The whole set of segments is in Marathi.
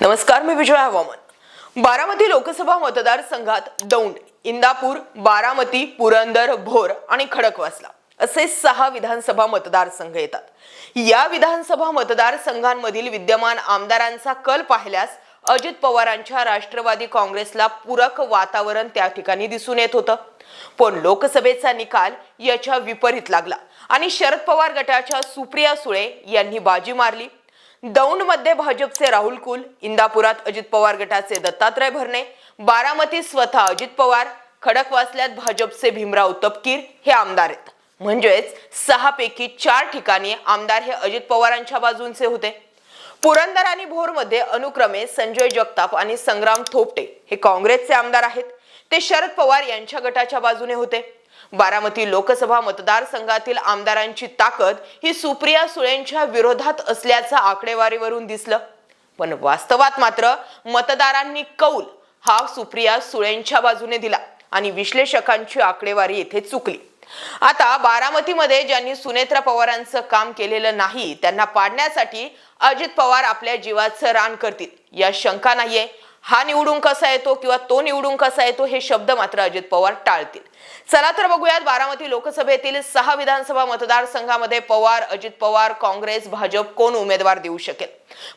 नमस्कार मी विजय हवामान. बारामती लोकसभा मतदारसंघात दौंड इंदापूर बारामती पुरंदर भोर आणि खडकवासला असे सहा विधानसभा मतदारसंघ येतात. या विधानसभा मतदारसंघांमधील विद्यमान आमदारांचा कल पाहिल्यास अजित पवारांच्या राष्ट्रवादी काँग्रेसला पूरक वातावरण त्या ठिकाणी दिसून येत होतं. पण लोकसभेचा निकाल याच्या विपरीत लागला आणि शरद पवार गटाच्या सुप्रिया सुळे यांनी बाजी मारली. दौंडमध्ये भाजपचे राहुल कुल इंदापुरात अजित पवार गटाचे दत्तात्रय भरणे बारामती स्वतः अजित पवार खडकवासल्यात भाजपचे भीमराव तपकीर हे आमदार आहेत. म्हणजेच सहा पैकी चार ठिकाणी आमदार हे अजित पवारांच्या बाजूंचे होते. पुरंदर आणि भोरमध्ये अनुक्रमे संजय जगताप आणि संग्राम थोपटे हे काँग्रेसचे आमदार आहेत. ते शरद पवार यांच्या गटाच्या बाजूने होते. बारामती लोकसभा मतदारसंघातील आमदारांची ताकद ही सुप्रिया सुळेंच्या विरोधात असल्याचं आकडेवारीवरून दिसलं. पण वास्तवात मात्र मतदारांनी कौल हा सुप्रिया सुळेंच्या बाजूने दिला आणि विश्लेषकांची आकडेवारी येथे चुकली. आता बारामतीमध्ये ज्यांनी सुनेत्रा पवारांचं काम केलेलं नाही त्यांना पाडण्यासाठी अजित पवार आपल्या जीवाचं रान करतील. या शंका नाहीये. हा निवडून कसा येतो किंवा तो निवडून कसा येतो हे शब्द मात्र अजित पवार टाळतील. चला तर बघूयात बारामती लोकसभेतील सहा विधानसभा मतदारसंघामध्ये पवार अजित पवार काँग्रेस भाजप कोण उमेदवार देऊ शकेल?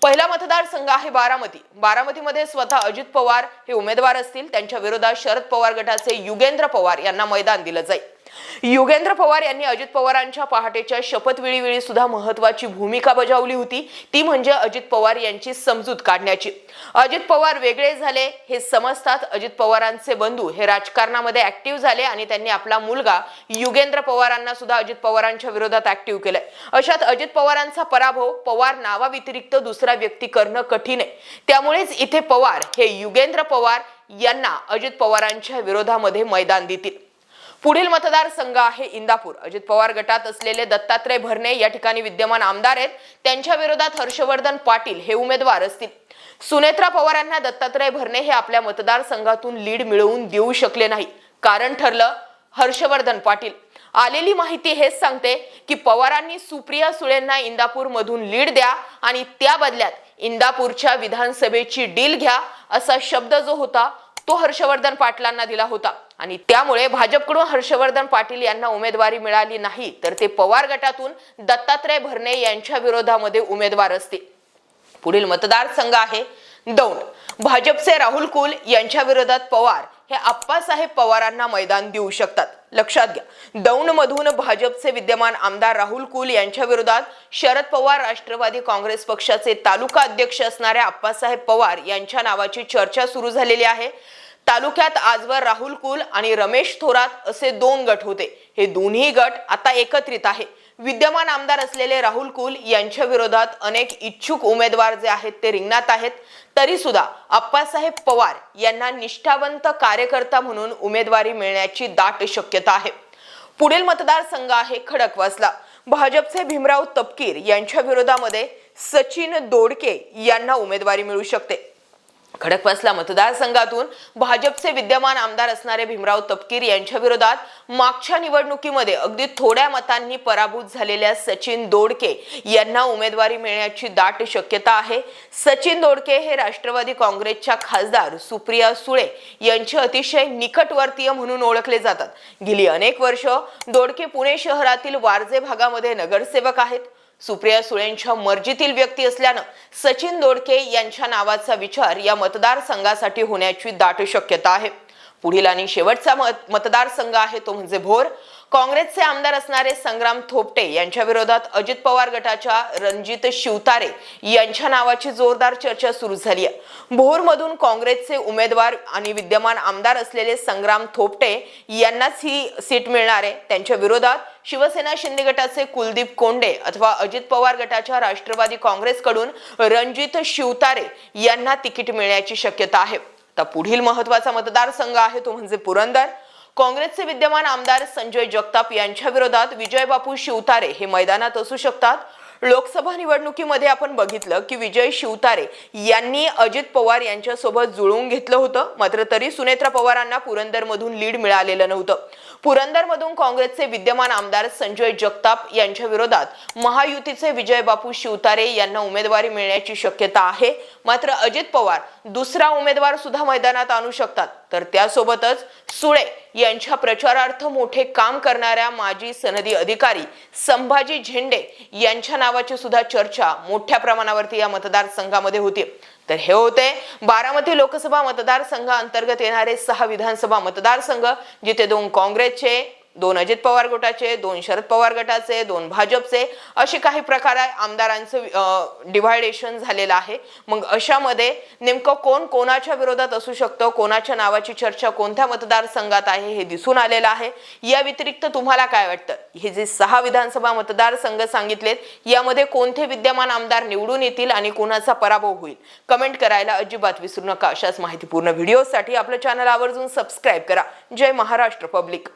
पहिला मतदारसंघ आहे बारामती. बारामतीमध्ये स्वतः अजित पवार हे उमेदवार असतील. त्यांच्या विरोधात शरद पवार गटाचे युगेंद्र पवार यांना मैदान दिलं जाईल. युगेंद्र पवार यांनी अजित पवारांच्या पहाटेच्या शपथविधी वेळी सुद्धा महत्वाची भूमिका बजावली होती. ती म्हणजे अजित पवार यांची समजूत काढण्याची. अजित पवार वेगळे झाले हे समजतात. अजित पवारांचे बंधू हे राजकारणामध्ये ऍक्टिव्ह झाले आणि त्यांनी आपला मुलगा युगेंद्र पवारांना सुद्धा अजित पवारांच्या विरोधात ऍक्टिव्ह केलंय. अशात अजित पवारांचा पराभव पवार नावाव्यतिरिक्त दुसरा व्यक्ती करणं कठीण आहे. त्यामुळेच इथे पवार हे युगेंद्र पवार यांना अजित पवारांच्या विरोधामध्ये मैदान देतील. पुढील मतदारसंघ आहे इंदापूर. अजित पवार गटात असलेले दत्तात्रय भरणे या ठिकाणी विद्यमान आमदार आहेत. त्यांच्या विरोधात हर्षवर्धन पाटील हे उमेदवार असतील. सुनेत्रा पवारांना दत्तात्रय भरणे हे आपल्या मतदारसंघातून लीड मिळवून देऊ शकले नाही. कारण ठरलं हर्षवर्धन पाटील. आलेली माहिती हेच सांगते की पवारांनी सुप्रिया सुळेंना इंदापूर मधून लीड द्या आणि त्या बदल्यात इंदापूरच्या विधानसभेची डील घ्या असा शब्द जो होता तो हर्षवर्धन पाटलांना दिला होता. आणि त्यामुळे भाजपकडून हर्षवर्धन पाटील यांना उमेदवारी मिळाली नाही तर ते पवार गटातून दत्तात्रय भरणे यांच्या विरोधामध्ये उमेदवार असतील. पुढील मतदारसंघ आहे दौंड. भाजपचे राहुल कुल यांच्या विरोधात पवार हे आप्पासाहेब पवारांना मैदान देऊ शकतात. लक्षात घ्या दौंड मधून भाजपचे विद्यमान आमदार राहुल कुल यांच्या विरोधात शरद पवार राष्ट्रवादी काँग्रेस पक्षाचे तालुका अध्यक्ष असणाऱ्या आप्पासाहेब पवार यांच्या नावाची चर्चा सुरू झालेली आहे. तालुक्यात आजवर राहुल कुल आणि रमेश थोरात असे दोन गट होते. हे दोन्ही गट आता एकत्रित आहे. विद्यमान आमदार असलेले राहुल कुल यांच्या विरोधात अनेक इच्छुक उमेदवार जे आहेत ते रिंगणात आहेत. तरी सुद्धा अप्पासाहेब पवार यांना निष्ठावंत कार्यकर्ता म्हणून उमेदवारी मिळण्याची दाट शक्यता आहे. पुढील मतदारसंघ आहे खडकवासला भाजपचे भीमराव तपकीर यांच्या विरोधामध्ये सचिन दोडके यांना उमेदवारी मिळू शकते. खडकवासला मतदारसंघातून भाजपचे विद्यमान आमदार असणारे भीमराव तपकीर यांच्या विरोधात मागच्या निवडणुकीमध्ये अगदी थोड्या मतांनी पराभूत झालेल्या सचिन दोडके यांना उमेदवारी मिळण्याची दाट शक्यता आहे. सचिन दोडके हे राष्ट्रवादी काँग्रेसच्या खासदार सुप्रिया सुळे यांचे अतिशय निकटवर्तीय म्हणून ओळखले जातात. गेली अनेक वर्ष दोडके पुणे शहरातील वारजे भागामध्ये नगरसेवक आहेत. सुप्रिया सुळेंच्या मर्जीतील व्यक्ती असल्यानं सचिन दोडके यांच्या नावाचा विचार या मतदारसंघासाठी होण्याची दाट शक्यता आहे. पुढील आणि शेवटचा मत मतदारसंघ आहे तो म्हणजे भोर. काँग्रेसचे आमदार असणारे संग्राम थोपटे यांच्या विरोधात अजित पवार गटाच्या रणजित शिवतारे यांच्या नावाची जोरदार चर्चा सुरू झाली आहे. भोरमधून काँग्रेसचे उमेदवार आणि विद्यमान आमदार असलेले संग्राम थोपटे यांनाच ही सीट मिळणार आहे. त्यांच्या विरोधात शिवसेना शिंदे गटाचे कुलदीप कोंडे अथवा अजित पवार गटाच्या राष्ट्रवादी काँग्रेसकडून रणजित शिवतारे यांना तिकीट मिळण्याची शक्यता आहे. तर पुढील महत्त्वाचा मतदारसंघ आहे तो म्हणजे पुरंदर. काँग्रेसचे विद्यमान आमदार संजय जगताप यांच्या विरोधात विजय बापू शिवतारे हे मैदानात असू शकतात. लोकसभा निवडणुकीमध्ये आपण बघितलं की विजय शिवतारे यांनी अजित पवार यांच्यासोबत जुळवून घेतलं होतं. मात्र तरी सुनेत्रा पवारांना पुरंदरमधून लीड मिळालेलं नव्हतं. पुरंदरमधून काँग्रेसचे विद्यमान आमदार संजय जगताप यांच्या विरोधात महायुतीचे विजय बापू शिवतारे यांना उमेदवारी मिळण्याची शक्यता आहे. मात्र अजित पवार दुसरा उमेदवार सुद्धा मैदानात आणू शकतात. तर त्यासोबतच सुळे यांच्या प्रचारार्थ मोठे काम करणाऱ्या माजी सनदी अधिकारी संभाजी झेंडे यांच्या नावाची सुद्धा चर्चा मोठ्या प्रमाणावरती या मतदारसंघामध्ये होती तर हे होते बारामती लोकसभा मतदारसंघाअंतर्गत येणारे सहा विधानसभा मतदारसंघ जिथे दोन काँग्रेसचे दोन अजित पवार गटाचे दोन शरद पवार गटाचे दोन भाजपचे असे काही प्रकार आमदारांचं डिव्हायडेशन झालेलं आहे. मग अशामध्ये नेमकं कोण कोणाच्या विरोधात असू शकतं कोणाच्या नावाची चर्चा कोणत्या मतदारसंघात आहे हे दिसून आलेलं आहे. या व्यतिरिक्त तुम्हाला काय वाटतं? हे जे सहा विधानसभा मतदारसंघ सांगितलेत यामध्ये कोणते विद्यमान आमदार निवडून येतील आणि कोणाचा पराभव होईल? कमेंट करायला अजिबात विसरू नका. अशाच माहितीपूर्ण व्हिडिओसाठी आपलं चॅनल आवर्जून सबस्क्राईब करा. जय महाराष्ट्र पब्लिक